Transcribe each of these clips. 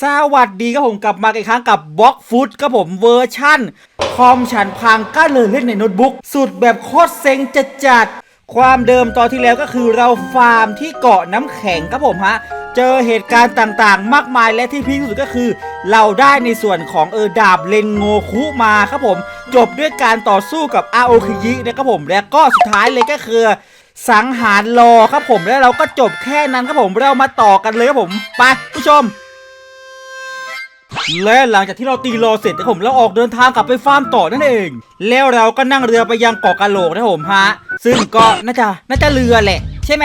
สวัสดีครับผมกลับมาอีกครั้งกับบล็อกฟุตครับผมเวอร์ชั่น คอมฉันพังก็เลยเล่นในโน้ตบุ๊กสุดแบบโคตรเซ็งจัดจัดๆความเดิมตอนที่แล้วก็คือเราฟาร์มที่เกาะน้ำแข็งครับผมฮะ เจอเหตุการณ์ต่างๆ มากมายและที่พีคที่สุดก็คือ เราได้ในส่วนของเออดาบเลนโงคุมาครับผม จบด้วยการต่อสู้กับอาโอคิยินะครับผมและก็สุดท้ายเลยก็คือสังหารรอครับผมแล้วเราก็จบแค่นั้นครับผมเรามาต่อกันเลยครับผม ไปผู้ชม และหลังจากที่เราตีรอเสร็จนะผมเราออกเดินทางกลับไปฟาร์มต่อนั่นเอง แล้วเราก็นั่งเรือไปยังเกาะกะโหลกนะผมฮะ ซึ่งก็น่าจะน่าจะเรือแหละ ใช่ไหม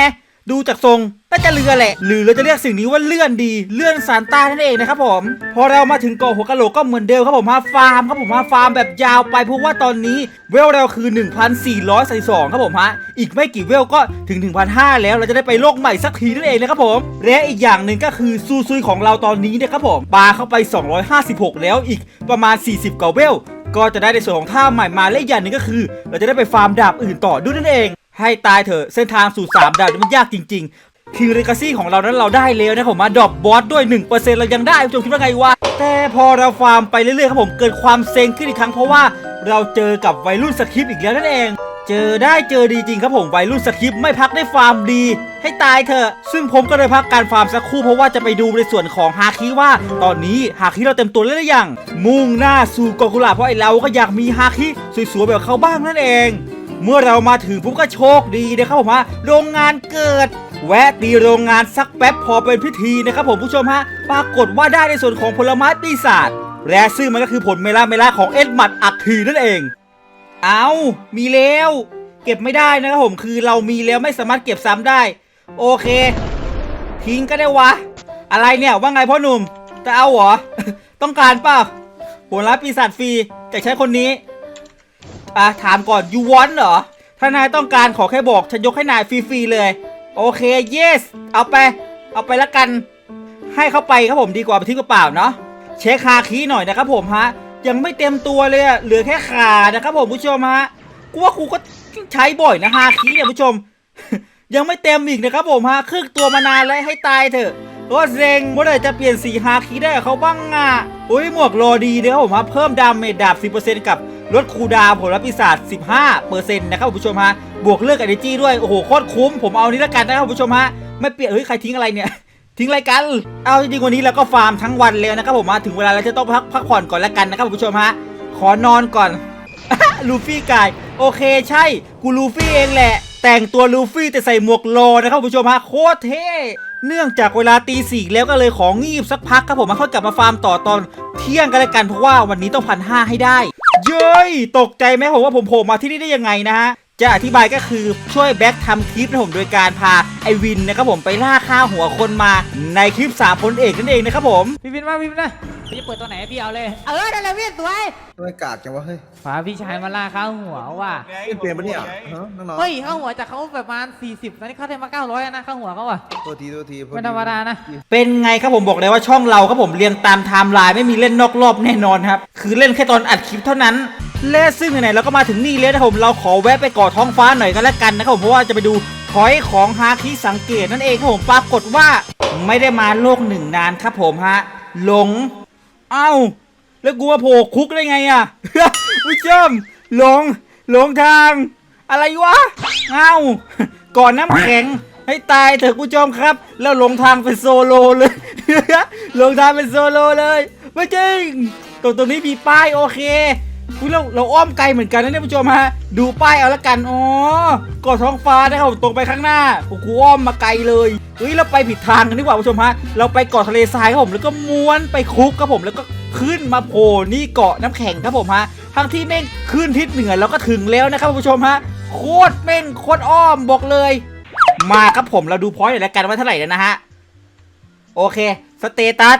ดูจากทรงน่าจะเรือแหละ หรือเราจะเรียกสิ่งนี้ว่าเลื่อนดี เลื่อนซานต้านั่นเองนะครับผม พอเรามาถึงเกาะหัวกะโหลกก็เหมือนเดิมครับผมฮะฟาร์มครับผมฮะฟาร์มแบบยาวไปเพราะว่าตอนนี้เวลเราคือ 1,442ครับผมฮะ อีกไม่กี่เวลก็ถึง 1,500 แล้วเราจะได้ไปโลกใหม่สักทีนั่นเองนะครับผม และอีกอย่างหนึ่งก็คือซูซุยของเราตอนนี้นะครับผมปาเข้าไป 256 แล้วอีกประมาณ 40กว่าเวลก็จะได้ในส่วนของท่าใหม่มาและอีกอย่างหนึ่งก็คือ เราจะได้ไปฟาร์มดาบอื่นต่อด้วยนั่นเอง ให้ตายเถอะเส้นทางสู่3ดาวมันยากจริง ๆคือเรกาซี่ของเรานั้นเราได้แล้วนะผมมาดรอปบอสด้วย 1%เรายังได้ผู้ชมคิดว่าไงวะแต่พอเราฟาร์มไปเรื่อยๆครับผมเกิดความเซ็งขึ้นอีกครั้งเพราะว่าเราเจอกับวัยรุ่นสคริปต์อีกแล้วนั่นเองเจอได้เจอดีจริงครับผมวัยรุ่นสคริปต์ไม่พักได้ฟาร์มดี ให้ตายเถอะ ซึ่งผมก็เลยพักการฟาร์มสักครู่เพราะว่าจะไปดูในส่วนของฮาคิว่า ตอนนี้ฮาคิเราเต็มตัวแล้วหรือยังมุ่งหน้าสู่กอกุลาเพราะไอเราก็อยากมีฮาคิสวยๆแบบเขาบ้างนั่นเอง เมื่อเรามาถึงผมก็โชคดีนะครับผมฮะโรงงานเกิด แวะตีโรงงานสักแป๊บพอเป็นพิธีนะครับผมผู้ชมฮะปรากฏว่าได้ในส่วนของผลไม้ปีศาจและซึ่งมันก็คือผลเมล่าเมล่าของเอ็ดมัดอักทีนั่นเอง เอามีแล้วเก็บไม่ได้นะครับผมคือเรามีแล้วไม่สามารถเก็บซ้ำได้ โอเค ทิ้งก็ได้วะ อะไรเนี่ยว่าไงพ่อหนุ่มจะเอาเหรอ ต้องการเปล่าผลไม้ปีศาจฟรีจากใช้คนนี้ อะถามก่อน you want เหรอ ถ้านายต้องการขอแค่บอก ฉันยกให้นายฟรีๆเลย โอเค yes เอาไป เอาไปละกัน ให้เขาไปครับผมดีกว่าไปทิ้งเปล่าเนาะ เช็คคาคีหน่อยนะครับผมฮะ ยังไม่เต็มตัวเลยอะเหลือแค่ขานะครับผมผู้ชมฮะ กูว่ากูก็ใช้บ่อยนะฮาคีเนี่ยผู้ชม ยังไม่เต็มอีกนะครับผมฮะ ครึ่งตัวมานานแล้วให้ตายเถอะก็เซ็งเมื่อไหร่จะเปลี่ยนสีฮาคีได้กับเขาบ้างอะ อุ้ยหมวกโลดีเด้อผมฮะเพิ่มดาเมจดาบ10%กับ ลดคูดาวผลลัพธ์ปีศาจ15%นะครับผู้ชมฮะ บวกเลือกอ n นจีด้วย โอ้โห โคตรคุ้ม ผมเอานี้แล้วกันนะครับผู้ชมฮะ ไม่เปลี่ยน เฮ้ย ใครทิ้งอะไรเนี่ย ทิ้งอะไรกัน เอาจริงๆวันนี้เราก็ฟาร์มทั้งวันแล้วนะครับผมมาถึงเวลาเราจะต้องพักพักผ่อนก่อนแล้วกันนะครับผู้ชมฮะ ขอนอนก่อน ลูฟี่กาย โอเคใช่ กูลูฟี่เองแหละ แต่งตัวลูฟี่แต่ใส่หมวกโลนะครับผู้ชมฮะ โคตรเท่เนื่องจากเวลาตีสี่แล้วก็เลยของงีบสักพักครับผมมาค่อยกลับมาฟาร์มต่อตอนเที่ยงกันแล้วกันเพราะว่าวันนี้ต้องพันห้าให้ได้ เย้ย ตกใจไหมผมว่าผมโผล่มาที่นี่ได้ยังไงนะฮะ จะอธิบายก็คือช่วยแบ็คทำคลิปนะผมโดยการพาไอวินนะครับผมไปล่าฆ่าหัวคนมาในคลิปสามพลเอกนั่นเองนะครับผม พี่วินมาพี่วินนะ พี่จะเปิดตัวไหนให้พี่เอาเลย เออนั่นแหละพี่สวย ทำไมกากจังวะเฮ้ยฝาพี่ชายมาล่าข้าวหัวว่ะ เล่นเปลี่ยนปะเนี่ยฮะน้องเฮ้ยข้าวหัวจากเขาประมาณ 40ตอนนี้เขาได้มา900นะข้าวหัวเขาอะ ๆตัวทีตัวทีพอไม่ธรรมดานะ เป็นไงครับผมบอกเลยว่าช่องเราครับผมเรียงตามไทม์ไลน์ไม่มีเล่นนอกรอบแน่นอนครับ คือเล่นแค่ตอนอัดคลิปเท่านั้น และซึ่งไหนๆเราก็มาถึงนี่แล้วนะครับผมเราขอแวะไปเกาะท้องฟ้าหน่อยก็แล้วกันนะครับผมเพราะว่าจะไปดูพอยต์ของฮาคิสังเกตนั่นเองครับผมปรากฏว่า ไม่ได้มาโลกหนึ่งนานครับผมฮะหลงเอ้าแล้วกูมาโผล่คุกได้ไงอะผู้ชมหลงหลงทาง อะไรวะเอ้าก่อนน้ำแข็ง ให้ตายเถอะผู้ชมครับ แล้วหลงทางเป็นโซโลเลยหลงทางเป็นโซโลเลยไม่จริงตรงตรงนี้มีป้ายโอเค อุ๊ยเราเราอ้อมไกลเหมือนกันนะเนี่ยผู้ชมฮะดูป้ายเอาละกันอ๋อก่อท้องฟ้านะครับตรงไปข้างหน้าโอ้โหอ้อมมาไกลเลยเฮ้ยเราไปผิดทางกันดีกว่าผู้ชมฮะเราไปเกาะทะเลทรายครับผมแล้วก็ม้วนไปคุกครับผมแล้วก็ขึ้นมาโผล่นี่เกาะน้ำแข็งครับผมฮะทั้งที่แม่งขึ้นทิศเหนือแล้วก็ถึงแล้วนะครับผู้ชมฮะโคตรแม่งโคตรอ้อมบอกเลย มาครับผมเราดูพอยต์หน่อยแล้วกันว่าเท่าไหร่แล้วนะฮะโอเคสเตตัส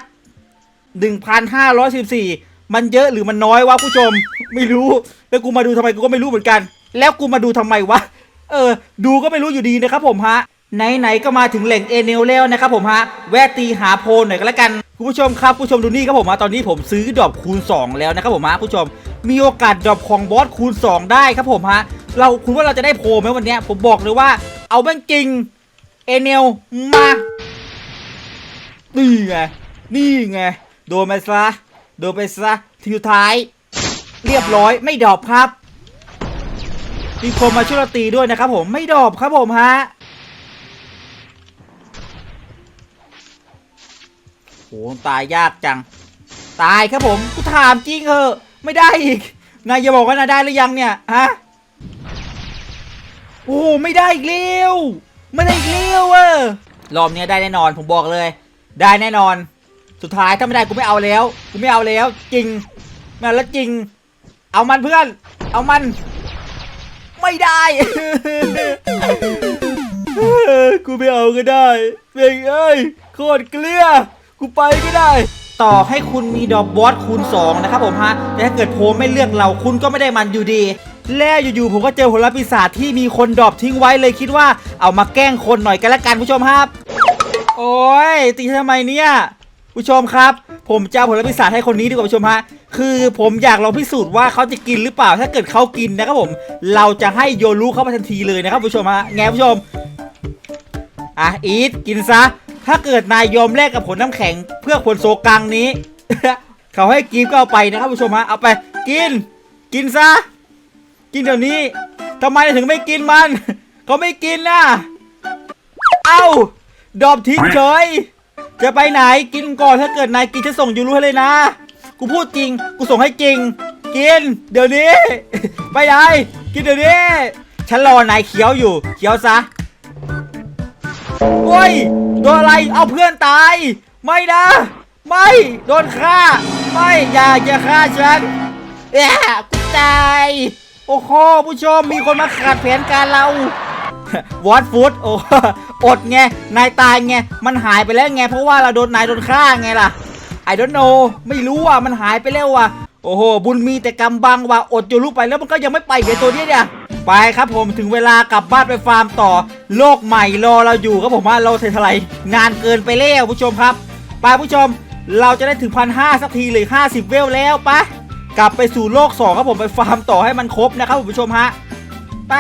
1,514 มันเยอะหรือมันน้อยวะผู้ชม ไม่รู้ แล้วกูมาดูทำไมกูก็ไม่รู้เหมือนกัน แล้วกูมาดูทำไมวะ เออ ดูก็ไม่รู้อยู่ดีนะครับผมฮะ ไหนๆก็มาถึงแหล่งเอเนลแล้วนะครับผมฮะ แวะตีหาโพลหน่อยก็แล้วกัน คุณผู้ชมครับผู้ชมดูนี่ครับผมฮะ ตอนนี้ผมซื้อดรอปคูณ 2 แล้วนะครับผมฮะผู้ชม มีโอกาสดรอปของบอสคูณ 2 ได้ครับผมฮะ เราคุณว่าเราจะได้โพลไหมวันเนี้ยผมบอกเลยว่า เอาแม่งจริง เอเนลมา นี่ไง นี่ไง โดนไปซะ โดนไปซะทีสุดท้าย เรียบร้อยไม่ดรอบครับมีคนมาช่วยเราตีด้วยนะครับผมไม่ดรอบครับผมฮะโหตายยากจัง ตายครับผมกูถามจริงเหอะไม่ได้อีกนายอย่าบอกว่านายได้หรือยังเนี่ยฮะโอ้ไม่ได้อีกเร็วไม่ได้อีกเร็วเออรอบเนี้ยได้แน่นอนผมบอกเลย ได้แน่นอน สุดท้ายถ้าไม่ได้กูไม่เอาแล้ว กูไม่เอาแล้ว จริงมาแล้วจริง เอามันเพื่อน เอามัน ไม่ได้ กูไม่เอาก็ได้เพ่งเอ้ยโคตรเกลี้ยกูไปก็ได้ ต่อให้คุณมีดอกบอสคูณ2นะครับผมฮะแต่ถ้าเกิดโพลไม่เลือกเราคุณก็ไม่ได้มันอยู่ดีแล้วอยู่ๆผมก็เจอผลปีศาจที่มีคนดรอปทิ้งไว้เลยคิดว่าเอามาแกล้งคนหน่อยกันละกันผู้ชมครับ โอ้ยตีทำไมเนี่ย ผู้ชมครับ ผมจะเอาผลปีศาจให้คนนี้ดีกว่าผู้ชมฮะคือผมอยากลองพิสูจน์ว่าเขาจะกินหรือเปล่าถ้าเกิดเขากินนะครับผม เราจะให้โยรุเข้ามาทันทีเลยนะครับผู้ชมฮะแงผู้ชมอะอีทกินซะ ถ้าเกิดนายยอมแลกกับผลน้ำแข็งเพื่อผลโซกังนี้ เขาให้กินก็เอาไปนะครับผู้ชมฮะเอาไปกิน กินซะ กินเดี๋ยวนี้ทำไมถึงไม่กินมัน เขาไม่กินนะเอ้าดรอปทิ้งเฉย จะไปไหนกินก่อนถ้าเกิดนายกินจะส่งยูรู้ให้เลยนะ กูพูดจริง กูส่งให้จริง กิน เดี๋ยวนี้ ไปไหนกินเดี๋ยวนี้ ฉันรอนายเคี้ยวอยู่ เคี้ยวซะ โอ้ย โดนอะไร เอาเพื่อนตาย ไม่นะ ไม่ โดนฆ่า ไม่อย่าอย่าฆ่าฉันแอะกูตาย โอ้โหผู้ชมมีคนมาขาดแผนการเรา วอตฟุตโอ้อดไง นายตายไง มันหายไปแล้วไง เพราะว่าเราโดนนายโดนฆ่าไงล่ะ I don't know ไม่รู้อะมันหายไปแล้วว่ะโอ้โห บุญมีแต่กำบังว่ะอดอยู่ลูกไปแล้วมันก็ยังไม่ไปเดี๋ยวตัวนี้เนี่ย ไปครับผมถึงเวลากลับบ้านไปฟาร์มต่อ โลกใหม่รอเราอยู่ครับผมว่าเราเททลายงานเกินไปแล้วผู้ชมครับ ไปผู้ชมเราจะได้ถึงพันห้าสักทีเลย50เวลแล้วปะกลับไปสู่โลก2ครับผมไปฟาร์มต่อให้มันครบนะครับผู้ชมฮะไป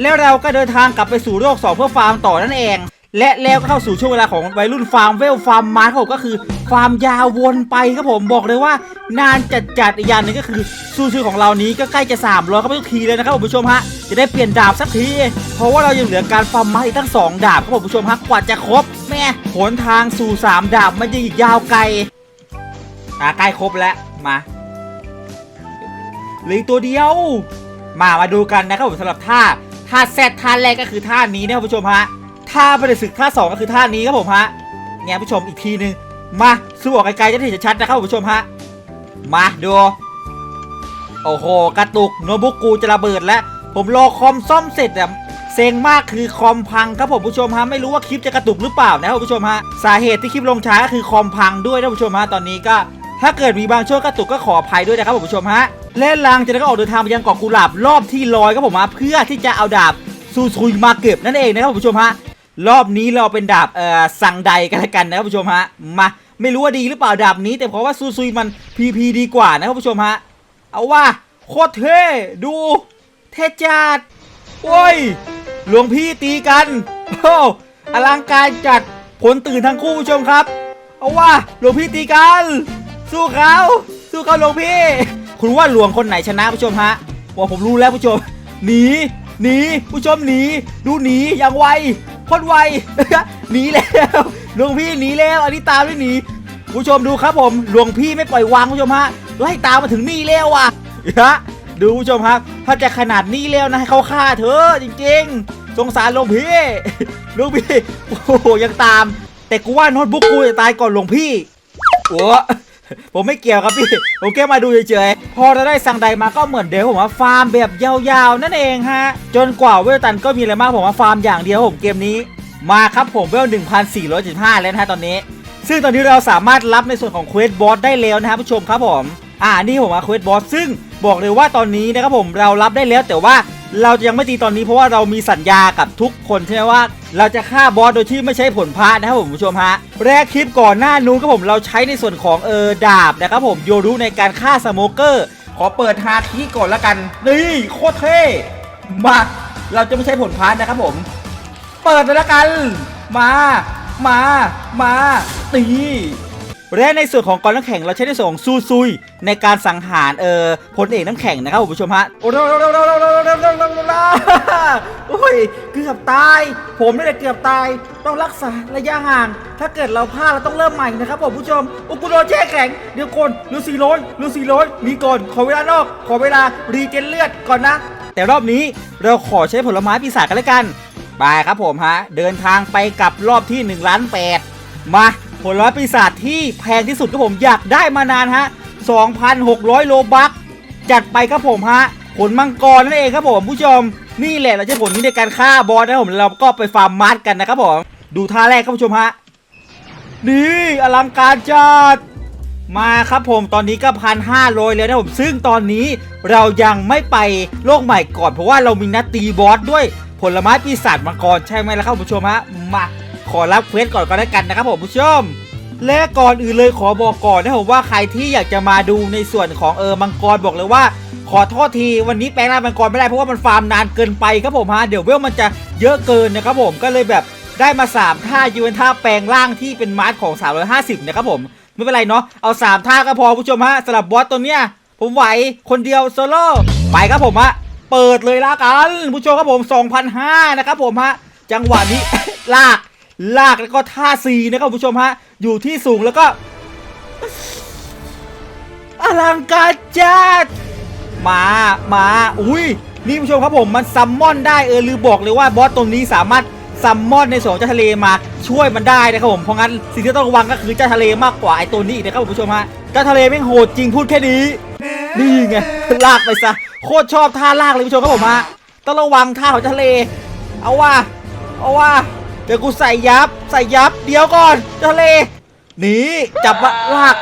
แล้วเราก็เดินทางกลับไปสู่โลก2เพื่อฟาร์มต่อนั่นเอง และแล้วก็เข้าสู่ช่วงเวลาของวัยรุ่นฟาร์มเวลฟาร์มมาร์ครับผมก็คือฟาร์มยาววนไปครับผมบอกเลยว่านานจัดจัดอีกอย่างหนึงก็คือสู้ชื่อของเรานี้ก็ใกล้จะ300เข้าไปทุกทีเลยนะครับคุณผู้ชมฮะจะได้เปลี่ยนดาบสักทีเพราะว่าเรายังเหลือการฟาร์มมาร์อีกตั้ง 2 ดาบครับผมผู้ชมฮะกว่าจะครบแม่หนทางสู่ 3 ดาบมันยังอีกยาวไกลอะใกล้ครบแล้วมาเหลือตัวเดียว มามาดูกันนะครับผมสำหรับท่า ท่าแซดท่าแรกก็คือท่านี้นะครับผู้ชมฮะท่าประเดศึกท่าสองก็คือท่านี้ครับผมฮะแง่ผู้ชมอีกทีหนึ่งมาสู้ออกไกลๆจะเห็นชัดนะครับผู้ชมฮะมาดูโอ้โหกระตุกโนบุกกูจะระเบิดแล้ว ผมรอคอมซ่อมเสร็จอะเซ็งมากคือคอมพังครับผมผู้ชมฮะไม่รู้ว่าคลิปจะกระตุกหรือเปล่านะครับผู้ชมฮะสาเหตุที่คลิปลงช้าก็คือคอมพังด้วยนะผู้ชมฮะตอนนี้ก็ ถ้าเกิดมีบางช่วงกระตุกก็ขออภัยด้วยนะครับผู้ชมฮะ เล่นลังจากนั้นก็ออกเดินทางไปยังเกาะกุหลาบรอบที่ลอยครับผมฮะเพื่อที่จะเอาดาบซูซุยมาเก็บนั่นเองนะครับผู้ชมฮะรอบนี้เราเป็นดาบเอ่อสังใดกันละกันนะครับผู้ชมฮะมาไม่รู้ว่าดีหรือเปล่าดาบนี้ แต่เพราะว่าซูซุยมันพีพีดีกว่านะครับผู้ชมฮะเอาว่าโคตรเท่ดูเท่จัดโอ้ยหลวงพี่ตีกันโอ้อลังการจัดผลตื่นทั้งคู่ผู้ชมครับ เอาว่าหลวงพี่ตีกัน สู้เขาสู้เขาหลวงพี่ คุณว่าหลวงคนไหนชนะผู้ชมฮะว่าผมรู้แล้วผู้ชมหนีหนีผู้ชมหนีดูหนีอย่างไวโคนไวหนีแล้วหลวงพี่หนีแล้วอันนี้ตามด้วยหนีผู้ชมดูครับผมหลวงพี่ไม่ปล่อยวางผู้ชมฮะไล่ตามมาถึงนี่แล้วอะฮะดูผู้ชมครับถ้าจะขนาดนี้แล้วนะให้เขาฆ่าเธอจริงๆ สงสารหลวงพี่หลวงพี่โอ้ยังตาม แต่กูว่าโน้ตบุ๊กกูจะตายก่อนหลวงพี่โอ้ ผมไม่เกี่ยวครับพี่ ผมแค่มาดูเฉยๆ พอเราได้สั่งใดมาก็เหมือนเดิมผมว่าฟาร์มแบบยาวๆ นั่นเองฮะ จนกว่าเวลตันก็มีอะไรมากผมว่าฟาร์มอย่างเดียวผมเกมนี้ มาครับผมเวล1475 แล้วนะฮะตอนนี้ ซึ่งตอนนี้เราสามารถรับในส่วนของเควสบอสได้แล้วนะครับผู้ชมครับผม อ่านี่ผมมาเควสบอสซึ่งบอกเลยว่าตอนนี้นะครับผมเรารับได้แล้วแต่ว่า เราจะยังไม่ตีตอนนี้เพราะว่าเรามีสัญญากับทุกคนใช่ไหมว่า เราจะฆ่าบอสโดยที่ไม่ใช้ผลพระนะครับผมผู้ชมฮะแรกคลิปก่อนหน้านู้นครับผมเราใช้ในส่วนของเออดาบนะครับผมโยรุในการฆ่าสโมเกอร์ ขอเปิดฮาคีก่อนละกันนี่โคตรเท่มาเราจะไม่ใช้ผลพระนะครับผม เปิดเลยละกัน มา มา มาตี และในส่วนของกองน้ำแข็งเราใช้ในส่วนของซูซุยในการสังหารเอ่อพลเอกน้ำแข็งนะครับคุณผู้ชมฮะโอ้โหโอ้ยเกือบตาย ผมนี่แหละเกือบตายต้องรักษาระยะห่าง ถ้าเกิดเราพลาดเราต้องเริ่มใหม่นะครับผมผู้ชมโอ้กูโดนแช่แข็งเดี๋ยวก่อนหลือสี่ร้อยหลือสี่ร้อยมีก่อนขอเวลานอกขอเวลารีเจนเลือดก่อนนะ แต่รอบนี้เราขอใช้ผลไม้ปีศาจกันแล้วกันไปครับผมฮะเดินทางไปกับรอบที่1ล้าน8มา ผลไม้ปีศาจที่แพงที่สุดครับผมอยากได้มานานฮะ 2,600 โลบัคจัดไปครับผมฮะ ผลมังกรนั่นเองครับผมผู้ชม นี่แหละเราใช้ผลนี้ในการฆ่าบอสนะครับผมแล้วเราก็ไปฟาร์มมาร์ทกันนะครับผม ดูท่าแรกครับผู้ชมฮะ นี่อลังการจัดมาครับผมตอนนี้ก็พันห้าร้อยแล้วนะผมซึ่งตอนนี้เรายังไม่ไปโลกใหม่ก่อนเพราะว่าเรามีนัดตีบอสด้วยผลไม้ปีศาจมังกรใช่ไหมล่ะครับผู้ชมฮะมา อรับเควสก่อนก็แล้วกันนะครับผมผู้ชม และก่อนอื่นเลยขอบอกก่อนนะผมว่าใครที่อยากจะมาดูในส่วนของเออมังกรบอกเลยว่า ขอโทษทีวันนี้แปลงร่างมังกรไม่ได้เพราะว่ามันฟาร์มนานเกินไปครับผมฮะเดี๋ยวเวลมันจะเยอะเกินนะครับผมก็เลยแบบได้มาสามท่ายูเป็นท่าแปลงร่างที่เป็นมาร์ทของ 350 นะครับผมไม่เป็นไรเนาะเอา 3 ท่าก็พอผู้ชมฮะสำหรับบอสตัวเนี้ยผมไหวคนเดียวโซโล่ไปครับผมฮะเปิดเลยละกันผู้ชมครับผม 2,500นะครับผมฮะจังหวะนี้ ลาก ลากแล้วก็ท่าซีนะครับผู้ชมฮะ อยู่ที่สูงแล้วก็อลังการจัดมามาอุ้ยนี่ผู้ชมครับผมมันซัมมอนได้เออลืมบอกเลยว่าบอสตัวนี้สามารถซัมมอนในส่วนของเจ้าทะเลมาช่วยมันได้นะครับผมเพราะงั้นสิ่งที่ต้องระวังก็คือเจ้าทะเลมากกว่าไอ้ตัวนี้อีกนะครับผมผู้ชมฮะเจ้าทะเลแม่งโหดจริงพูดแค่นี้นี่ไงลากไปซะโคตรชอบท่าลากเลยผู้ชมครับผมฮะต้องระวังท่าของเจ้าทะเล เอาว่าเอาว่า เดี๋ยวกูใส่ยับ ใส่ยับ เดี๋ยวก่อนทะเลหนีจับมาลาก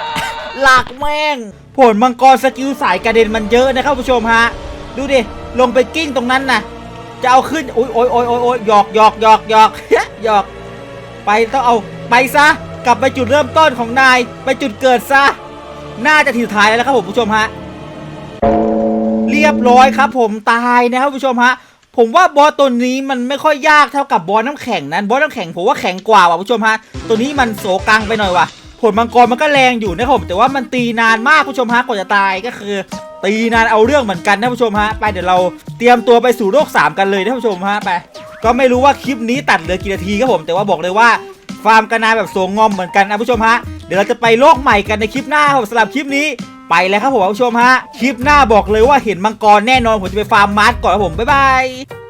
ลากแม่ง ผลมังกรสกิลสายกระเด็นมันเยอะนะครับผู้ชมฮะ ดูดิ ลงไปกิ้งตรงนั้นนะจะเอาขึ้น โอ้ยโอ้ยโอ้ยโอ้ยโอยหยอกหยอกหยอกหยอกหยอก ไปต้องเอาไปซะ กลับไปจุดเริ่มต้นของนาย ไปจุดเกิดซะ น่าจะถึงท้ายแล้วครับผมผู้ชมฮะ เรียบร้อยครับผมตายนะครับผู้ชมฮะ ผมว่าบอสตัวนี้มันไม่ค่อยยากเท่ากับบอสน้ำแข็งนั้นบอสน้ำแข็งผมว่าแข็งกว่าว่ะผู้ชมฮะตัวนี้มันโสกังไปหน่อยว่ะผลมังกรมันก็แรงอยู่นะครับผมแต่ว่ามันตีนานมากผู้ชมฮะกว่าจะตายก็คือ ตีนานเอาเรื่องเหมือนกันนะผู้ชมฮะไปเดี๋ยวเราเตรียมตัวไปสู่โลก 3 กันเลยนะผู้ชมฮะไปก็ไม่รู้ว่าคลิปนี้ตัดเหลือกี่นาทีครับผม แต่ว่าบอกเลยว่าฟาร์มกันนาแบบสวงงอมเหมือนกันนะผู้ชมฮะเดี๋ยวเราจะไปโลกใหม่กันในคลิปหน้าครับสำหรับคลิปนี้ ไปแล้วครับผมผู้ชมฮะคลิปหน้าบอกเลยว่าเห็นมังกรแน่นอนผมจะไปฟาร์มมาร์ทก่อนครับผมบ๊ายบาย